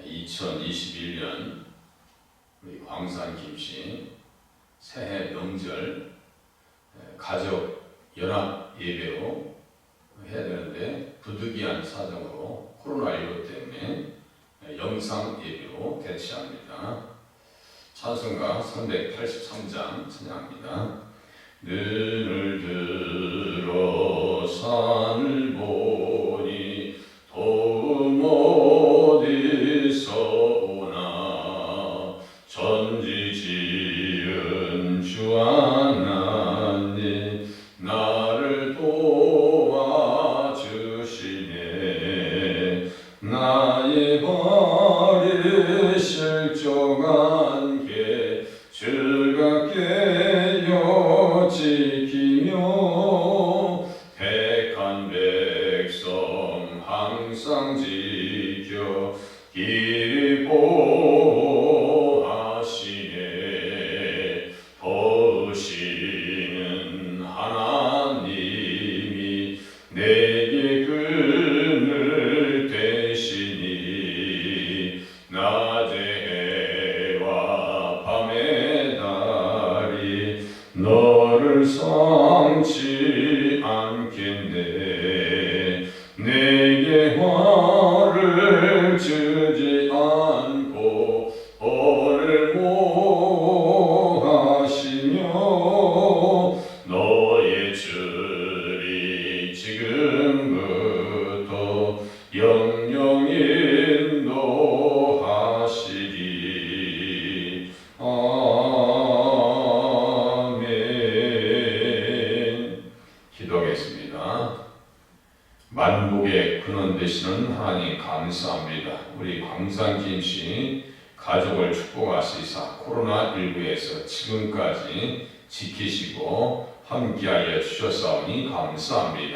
2021년 우리 광산 김씨 새해 명절 에, 가족 연합 예배로 해야 되는데 부득이한 사정으로 코로나19 때문에 에, 영상 예배로 대체합니다. 찬송가 383장 찬양합니다. 눈을 들어 산을 보 전지 지은 주하 지금부터 영영 인도하시리 아멘 기도하겠습니다. 만국의 근원 되시는 하나님 감사합니다. 우리 광산 김 씨 가족을 축복하시사 코로나19에서 지금까지 지키시고 함께하여 주셨사오니 감사합니다.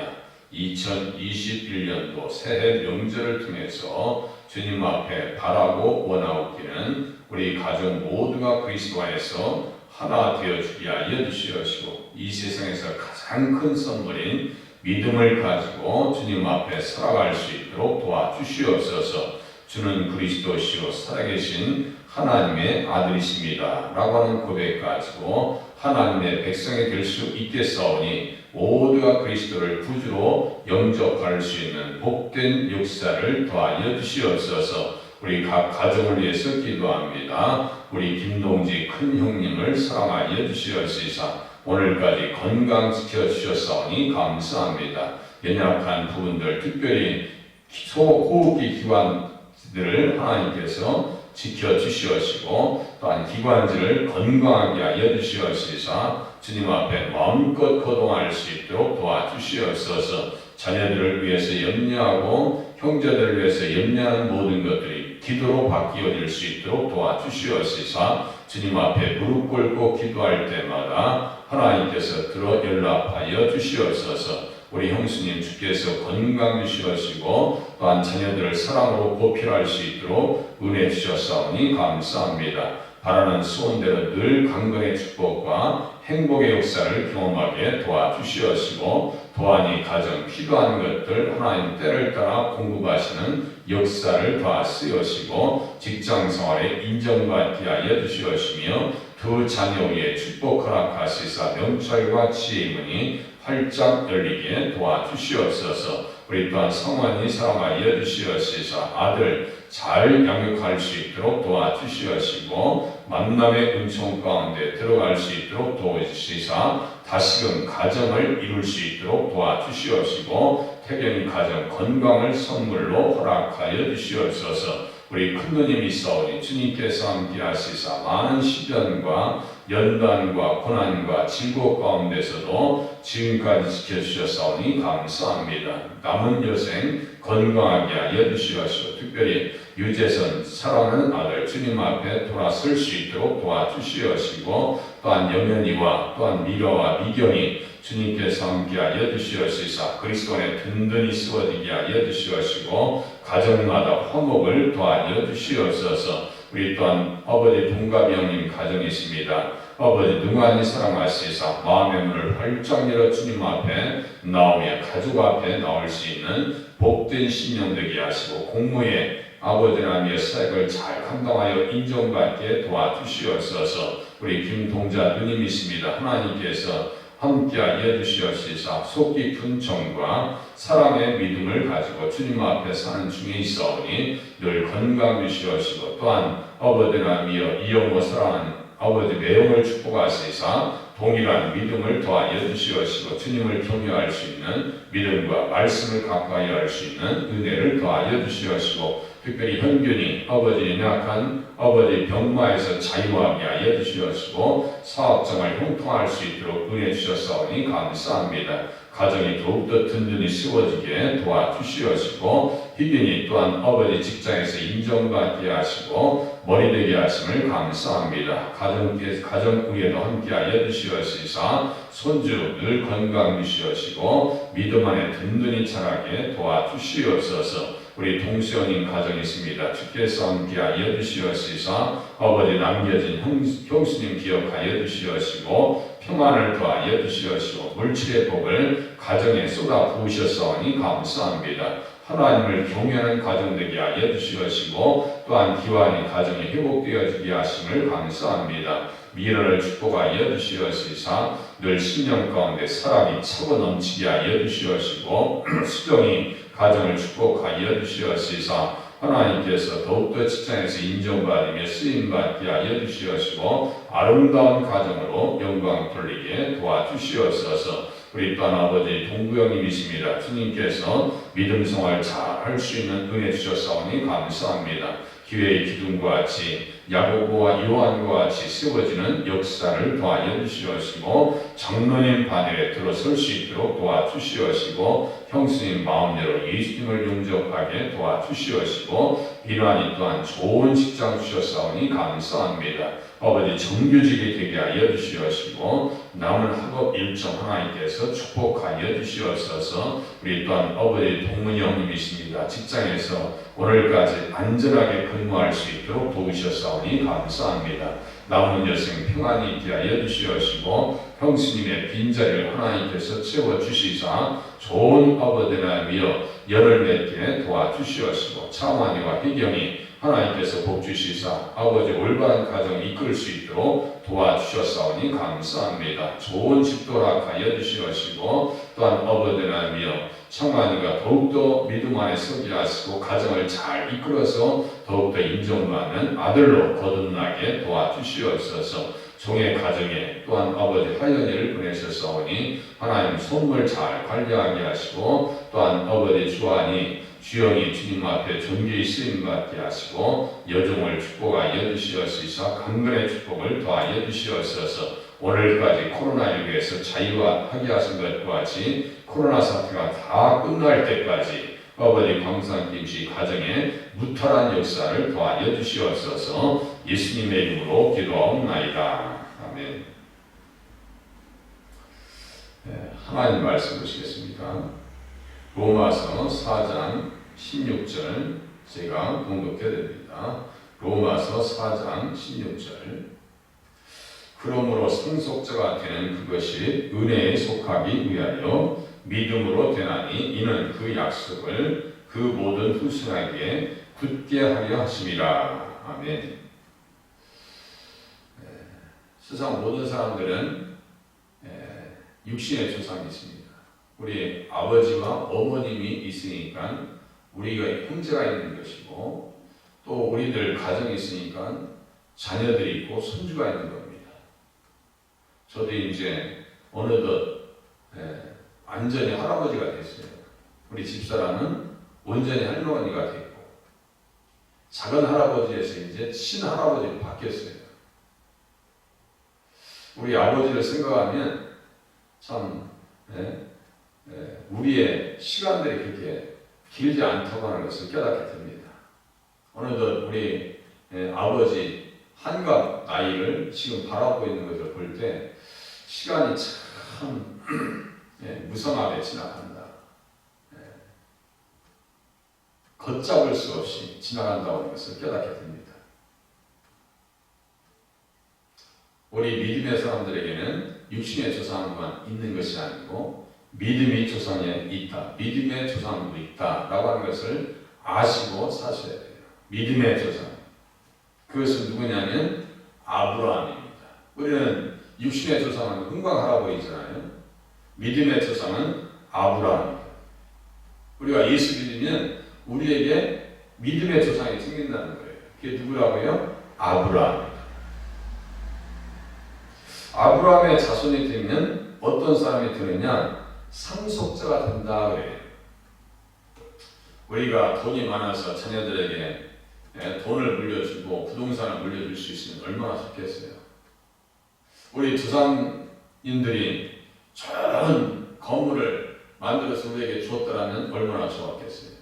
2021년도 새해 명절을 통해서 주님 앞에 바라고 원하옵기는 우리 가족 모두가 그리스도 안에서 하나 되어주게 하여 주시옵시고 이 세상에서 가장 큰 선물인 믿음을 가지고 주님 앞에 살아갈 수 있도록 도와주시옵소서 주는 그리스도시요 살아계신 하나님의 아들이십니다. 라고 하는 고백 가지고 하나님의 백성이 될 수 있겠사오니 모두가 그리스도를 구주로 영접할 수 있는 복된 역사를 도와여 주시옵소서 우리 각 가정을 위해서 기도합니다. 우리 김동지 큰 형님을 사랑하여 주시옵소서 오늘까지 건강 지켜 주셨사오니 감사합니다. 연약한 부분들 특별히 소호흡기 기관들을 하나님께서 지켜 주시옵시고 또한 기관지를 건강하게 하여 주시옵소서 주님 앞에 마음껏 거동할 수 있도록 도와주시옵소서 자녀들을 위해서 염려하고 형제들을 위해서 염려하는 모든 것들이 기도로 바뀌어질 수 있도록 도와주시옵소서 주님 앞에 무릎 꿇고 기도할 때마다 하나님께서 들어 연락하여 주시옵소서 우리 형수님 주께서 건강 주시옵시고 또한 자녀들을 사랑으로 보필할 수 있도록 은혜 주셨사오니 감사합니다. 바라는 소원대로 늘 강건의 축복과 행복의 역사를 경험하게 도와주시옵시고 또한 이 가정 필요한 것들 하나님 때를 따라 공급하시는 역사를 도와쓰시고 직장 생활에 인정받게 하여 주시옵시며 두 자녀 위에 축복 허락하시사 명철과 지혜의 문이 활짝 열리게 도와주시옵소서. 우리 또한 성원이 사랑하여 주시옵소서. 아들 잘 양육할 수 있도록 도와주시옵시고 만남의 은총 가운데 들어갈 수 있도록 도와주시사 다시금 가정을 이룰 수 있도록 도와주시옵시고 태경이 가정 건강을 선물로 허락하여 주시옵소서. 우리 큰 누님이 싸우니 주님께서 함께 하시사 많은 시련과 연단과 고난과 질곡 가운데서도 지금까지 지켜주셨사오니 감사합니다. 남은 여생 건강하게 하여 주시옵시고 특별히 유재선 사랑하는 아들 주님 앞에 돌아설 수 있도록 도와주시옵시고 또한 영현이와 또한 미려와 미경이 주님께서 함께하여 주시옵시사 그리스도 안에 든든히 쓰워지게 하여 주시옵시고 가정마다 화목을 도하여 주시옵소서 우리 또한 아버지 동갑이 형님 가정이십니다. 아버지 능한히 사랑하시사 마음의 문을 활짝 열어 주님 앞에 나오며 가족 앞에 나올 수 있는 복된 신령 되게 하시고 공무에 아버지 하나님의 사역을 잘 감당하여 인정받게 도와주시옵소서. 우리 김동자 누님이십니다. 하나님께서 함께하여 주시옵시사. 속 깊은 정과 사랑의 믿음을 가지고 주님 앞에 사는 중에 있사오니 늘 건강 주시옵시고 또한 아버지 하나님이여 이영호 사랑하는 아버지 매형을 축복하시사 동일한 믿음을 더하여 주시옵시고 주님을 경외할 수 있는 믿음과 말씀을 가까이 할 수 있는 은혜를 더하여 주시옵시고 특별히 현균이 아버지 연약한 아버지 병마에서 자유하게 하여 주시옵시고 사업장을 형통할 수 있도록 은혜 주셨사오니 감사합니다. 가정이 더욱더 든든히 세워지게 도와주시옵시고 희균이 또한 아버지 직장에서 인정받게 하시고 머리 되게 하심을 감사합니다. 가정 가정 위에도 함께하여 주시옵시사 손주 늘 건강 주시옵시고 믿음 안에 든든히 자라게 도와주시옵소서. 우리 동수연인 가정이 있습니다. 주께서 함께하여 주시옵시사 아버지 남겨진 형, 형수님 기억하여 주시옵시고 평안을 더하여 주시옵시고 물질의 복을 가정에 쏟아 부으셨사오니 감사합니다. 하나님을 경외하는 가정 되게 하여 주시옵시고 또한 기완이 가정이 회복되어지게 하심을 감사합니다. 미래를 축복하여 주시옵시사 늘 신령 가운데 사랑이 차고 넘치게 하여 주시옵시고 수정이 가정을 축복하여 주시옵시사 하나님께서 더욱더 직장에서 인정받으며 쓰임받게 하여 주시옵시고 아름다운 가정으로 영광 돌리게 도와주시옵소서 우리 또한 아버지 동구형님이십니다. 주님께서 믿음 생활 잘 할 수 있는 은혜 주셨사오니 감사합니다. 기회의 기둥과 같이 야고보와 요한과 같이 세워지는 역사를 도와여 주시옵시고 장로님 반열에 들어설 수 있도록 도와주시옵시고 형수님 마음대로 예수님을 용접하게 도와주시옵시고 비난이 또한 좋은 직장 주셨사오니 감사합니다. 아버지 정규직이 되게 하여 주시옵시고 남은 학업 일정 하나님께서 축복하여 주시옵소서 우리 또한 아버지 동문이 형님이십니다. 직장에서 오늘까지 안전하게 근무할 수 있도록 도우셨사오니 감사합니다. 남은 여생 평안히 있게 하여 주시옵시고 형수님의 빈자리를 하나님께서 채워주시사 좋은 아버지나 미어 열을 맺게 도와주시옵시고 차만이와 희경이 하나님께서 복 주시사 아버지 올바른 가정 이끌 수 있도록 도와주셨사오니 감사합니다. 좋은 집도락 하여 주시옵시고 또한 아버지나 미어 청만이가 더욱더 믿음 안에 서게 하시고 가정을 잘 이끌어서 더욱더 인정받는 아들로 거듭나게 도와주시옵소서 종의 가정에 또한 아버지 하연이를 보내셨사오니 하나님 선물 잘 관리하게 하시고 또한 아버지 주안이 주영이 주님 앞에 존귀히 쓰임 받게 하시고 여종을 축복하여 주시옵소서 강건의 축복을 더하여 주시옵소서 오늘까지 코로나19에서 자유하게 하신 것과 같이 코로나 사태가 다 끝날 때까지 아버지 광산김씨 가정에 무탈한 역사를 도와여 주시옵소서 예수님의 이름으로 기도하옵나이다. 아멘 네, 하나님 말씀 보시겠습니다. 로마서 4장 16절 제가 공독해 드립니다. 로마서 4장 16절 그러므로 상속자가 되는 그것이 은혜에 속하기 위하여 믿음으로 되나니 이는 그 약속을 그 모든 후손에게 굳게 하려 하심이라. 아멘. 세상 모든 사람들은 육신의 조상이 있습니다. 우리 아버지와 어머님이 있으니까 우리가 형제가 있는 것이고 또 우리들 가정이 있으니까 자녀들이 있고 손주가 있는 겁니다. 저도 이제 어느덧 예, 완전히 할아버지가 됐어요. 우리 집사람은 온전히 할머니가 됐고 작은 할아버지에서 이제 친할아버지로 바뀌었어요. 우리 아버지를 생각하면 참 예, 예, 우리의 시간들이 그렇게 길지 않다고 하는 것을 깨닫게 됩니다. 어느덧 우리 예, 아버지 한갑 나이를 지금 바라보고 있는 것을 볼 때 시간이 참 예, 무성하게 지나간다. 예, 걷잡을 수 없이 지나간다고 하는 것을 깨닫게 됩니다. 우리 믿음의 사람들에게는 육신의 조상만 있는 것이 아니고 믿음이 조상에 있다. 믿음의 조상도 있다. 라고 하는 것을 아시고 사셔야 돼요. 믿음의 조상. 그것은 누구냐면 아브라함입니다. 우리는 육신의 조상은 흥광하라 보이잖아요. 믿음의 조상은 아브라함입니다. 우리가 예수 믿으면 우리에게 믿음의 조상이 생긴다는 거예요. 그게 누구라고요? 아브라함입니다. 아브라함의 자손이 되면 어떤 사람이 되느냐? 상속자가 된다 그래요. 우리가 돈이 많아서 자녀들에게 예, 돈을 물려주고 부동산을 물려줄 수 있으면 얼마나 좋겠어요. 우리 조상님들이 좋은 건물을 만들어서 우리에게 주었더라면 얼마나 좋았겠어요.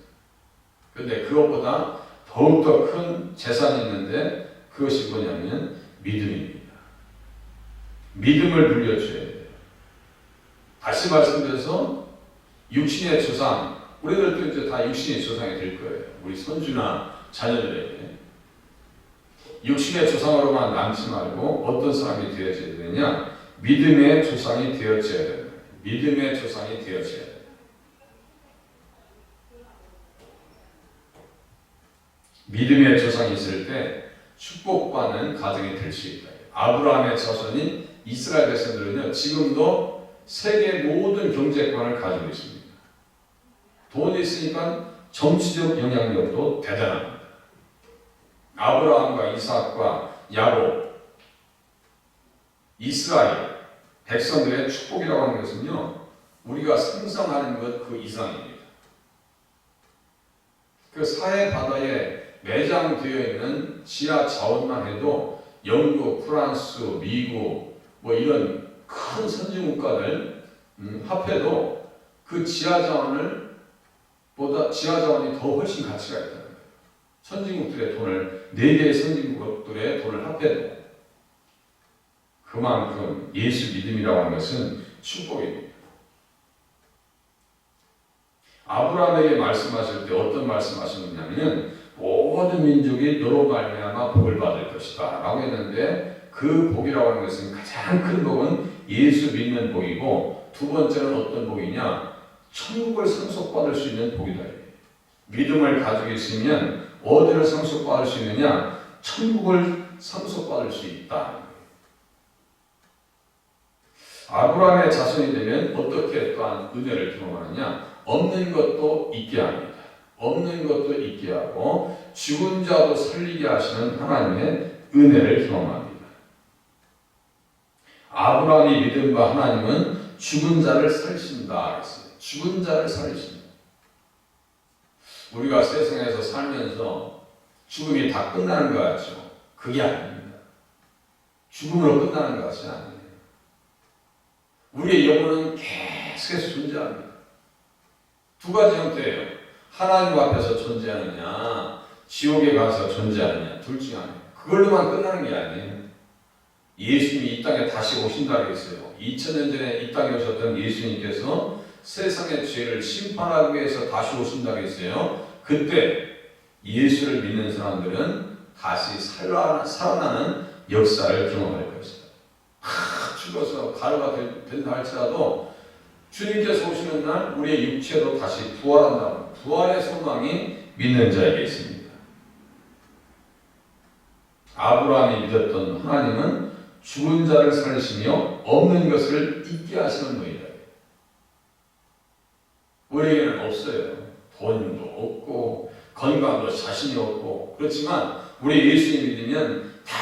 근데 그것보다 더욱더 큰 재산이 있는데 그것이 뭐냐면 믿음입니다. 믿음을 물려줘야 돼요. 다시 말씀드려서 육신의 조상, 우리들도 이제 다 육신의 조상이 될 거예요. 우리 손주나 자녀들에게. 육신의 조상으로만 남지 말고 어떤 사람이 되어져야 되냐? 믿음의 조상이 되어져야 된다. 믿음의 조상이 되어져야 된다. 믿음의 조상이 있을 때 축복받는 가정이 될 수 있다. 아브라함의 자손인 이스라엘 백성들은요, 지금도 세계 모든 경제권을 가지고 있습니다. 돈이 있으니까 정치적 영향력도 대단합니다. 아브라함과 이삭과 야곱, 이스라엘 백성들의 축복이라고 하는 것은요, 우리가 상상하는 것 그 이상입니다. 그 사해 바다에 매장되어 있는 지하 자원만 해도 영국, 프랑스, 미국 뭐 이런 큰 선진 국가들 음, 합해도 그 지하 자원을 보다 지하 자원이 더 훨씬 가치가 있다는 거예요. 선진국들의 돈을 네 개의 선진국들의 돈을 합해도 그만큼 예수 믿음이라고 하는 것은 축복입니다. 아브라함에게 말씀하실 때 어떤 말씀하셨느냐면 모든 민족이 너로 말미암아 복을 받을 것이다 라고 했는데 그 복이라고 하는 것은 가장 큰 복은 예수 믿는 복이고 두 번째는 어떤 복이냐? 천국을 상속받을 수 있는 복이다. 믿음을 가지고 있으면 어디를 상속받을 수 있느냐? 천국을 상속받을 수 있다. 아브라함의 자손이 되면 어떻게 또한 은혜를 경험하느냐? 없는 것도 있게 합니다. 없는 것도 있게 하고 죽은 자도 살리게 하시는 하나님의 은혜를 경험합니다. 아브라함이 믿음과 하나님은 죽은 자를 살리신다 했어요. 죽은 자를 살리신다. 우리가 세상에서 살면서 죽음이 다 끝나는 것 같죠? 그게 아닙니다. 죽음으로 끝나는 것이 아니에요. 우리의 영혼은 계속해서 존재합니다. 두 가지 형태예요. 하나님 앞에서 존재하느냐, 지옥에 가서 존재하느냐, 둘 중 하나. 그걸로만 끝나는 게 아니에요. 예수님이 이 땅에 다시 오신다고 했어요. 2000년 전에 이 땅에 오셨던 예수님께서 세상의 죄를 심판하기 위해서 다시 오신다고 했어요. 그때 예수를 믿는 사람들은 다시 살아, 살아나는 역사를 경험할 것이다. 하, 죽어서 가루가 된다 할지라도 주님께서 오시는 날 우리의 육체도 다시 부활한다. 부활의 소망이 믿는 자에게 있습니다. 아브라함이 믿었던 하나님은 죽은 자를 살리시며 없는 것을 잊게 하시는 분이다. 우리에게는 없어요. 돈도 없고 건강도 자신이 없고 그렇지만 우리 예수님 믿으면 다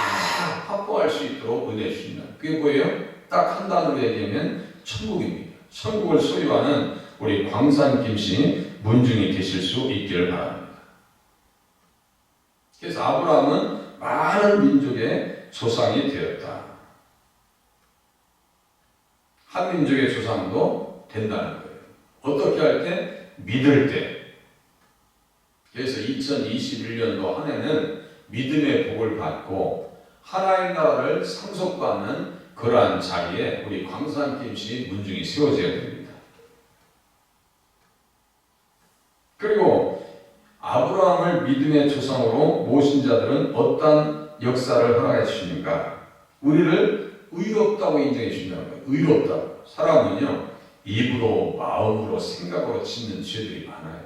확보할 수 있도록 은혜 주신다. 그게 뭐예요? 딱 한 단어로 얘기하면 천국입니다. 천국을 소유하는 우리 광산 김씨 문중이 되실 수 있기를 바랍니다. 그래서 아브라함은 많은 민족의 조상이 되었다. 한 민족의 조상도 된다는 거예요. 어떻게 할 때? 믿을 때. 그래서 2021년도 한 해는 믿음의 복을 받고 하나의 나라를 상속받는 그러한 자리에 우리 광산김씨 문중이 세워져야 됩니다. 그리고 아브라함을 믿음의 조상으로 모신 자들은 어떤 역사를 허락해 주십니까? 우리를 의롭다고 인정해 주신다는 거예요. 의롭다고. 사람은요, 입으로, 마음으로, 생각으로 짓는 죄들이 많아요.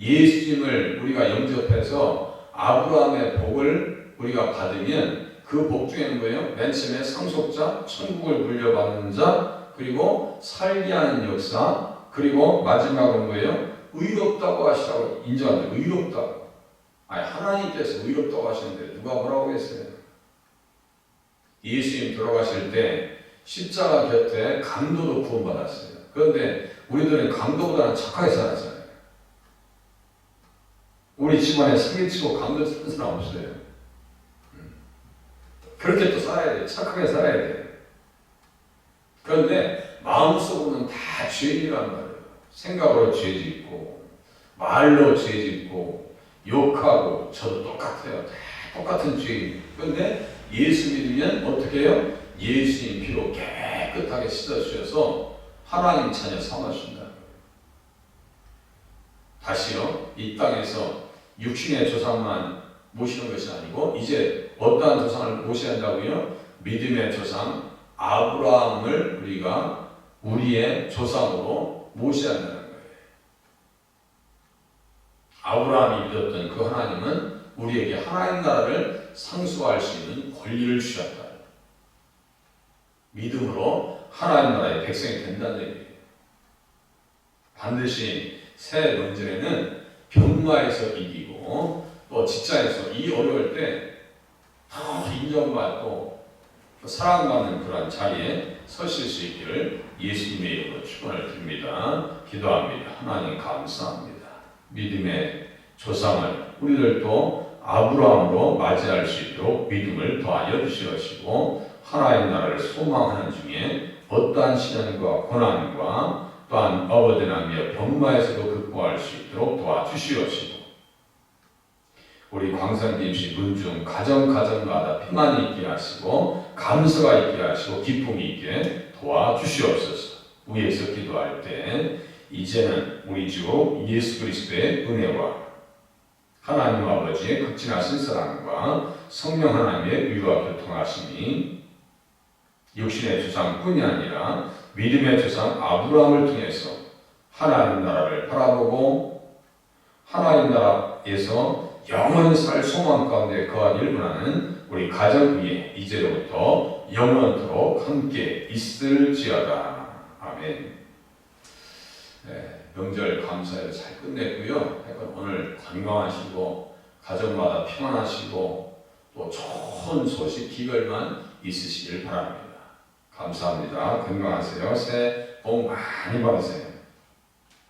예수님을 우리가 영접해서 아브라함의 복을 우리가 받으면 그 복 중에는 뭐예요? 맨 처음에 상속자, 천국을 물려받는 자, 그리고 살게 하는 역사, 그리고 마지막은 뭐예요? 의롭다고 하시라고 인정한다. 의롭다고. 아니 하나님께서 의롭다고 하시는데 누가 뭐라고 했어요? 예수님 돌아가실 때 십자가 곁에 강도도 구원받았어요. 그런데 우리들은 강도보다는 착하게 살았잖아요. 우리 집안에 사기치고 강도 쓰는 사람 없어요. 음. 그렇게 또 살아야 돼. 착하게 살아야 돼. 그런데 마음속으로는 다 죄인이란 말이에요. 생각으로 죄 짓고, 말로 죄 짓고, 욕하고, 저도 똑같아요. 다 똑같은 죄인. 그런데 예수 믿으면 어떻게 해요? 예수님 피로 깨끗하게 씻어주셔서 하나님 자녀 삼아준다. 다시요, 이 땅에서 육신의 조상만 모시는 것이 아니고, 이제 어떠한 조상을 모셔야 한다고요? 믿음의 조상, 아브라함을 우리가 우리의 조상으로 모셔야 한다는 거예요. 아브라함이 믿었던 그 하나님은 우리에게 하나님 나라를 상수할 수 있는 권리를 주셨다. 믿음으로 하나님 나라의 백성이 된다는 얘기예요. 반드시 새 명절에는 병마에서 이기고 또 직장에서 이 어려울 때 더 인정받고 또 사랑받는 그런 자리에 서실 수 있기를 예수님의 이름으로 축원을 드립니다. 기도합니다. 하나님 감사합니다. 믿음의 조상을 우리들도 아브라함으로 맞이할 수 있도록 믿음을 더하여 주시옵시고 하나의 나라를 소망하는 중에 어떠한 시련과 고난과 또한 어버드나며 병마에서도 극복할 수 있도록 도와주시옵시고 우리 광산김씨 문중 가정 가정마다 피만이 있게 하시고 감사가 있게 하시고 기쁨이 있게 도와주시옵소서. 위에서 기도할 때 이제는 우리 주 예수 그리스도의 은혜와 하나님 아버지의 극진하신 사랑과 성령 하나님의 위와 교통하심이 육신의 조상뿐이 아니라 믿음의 조상 아브라함을 통해서 하나님 나라를 바라보고 하나님 나라에서 영원히 살 소망 가운데 거하기를 원하는 우리 가정 위에 이제로부터 영원토록 함께 있을지어다. 아멘. 네, 명절 감사를 잘 끝냈고요. 오늘 건강하시고 가정마다 평안하시고 또 좋은 소식 기별만 있으시길 바랍니다. 감사합니다. 건강하세요. 새해 복 많이 받으세요.